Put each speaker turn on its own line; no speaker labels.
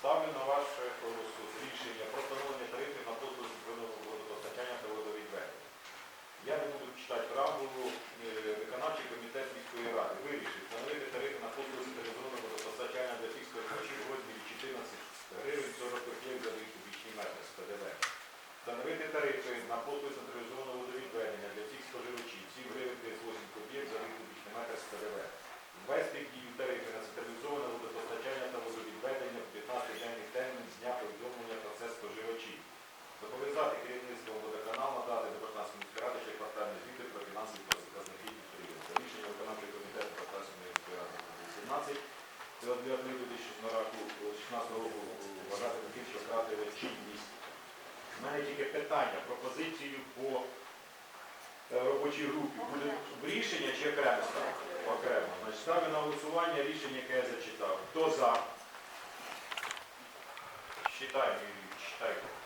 Ставлю на ваше рішення про встановлення тарифів на послуги зеленого водопостачання та водовідведення. Я не буду читати правду е, Виконавчий комітет міської ради вирішив встановити тарифи на послуги зеленого водопостачання для фікс споживачів в розмірі 14 гривень 40 копійок за кубічний метр з ПДВ. Встановити тарифи на послуги централізованого водовідведення для всіх споживачів 7 гривень 38 копійок за кубічний метр з ПДВ. Ввести дію тарифи на це від 2016 року вважати що втратили чинність. У мене тільки питання, пропозицію по е, робочій групі. Буде рішення чи окремо ставити? Окремо. Значить, ставлю на голосування рішення, яке я зачитав. Хто за? Читаю Юрій, читайте.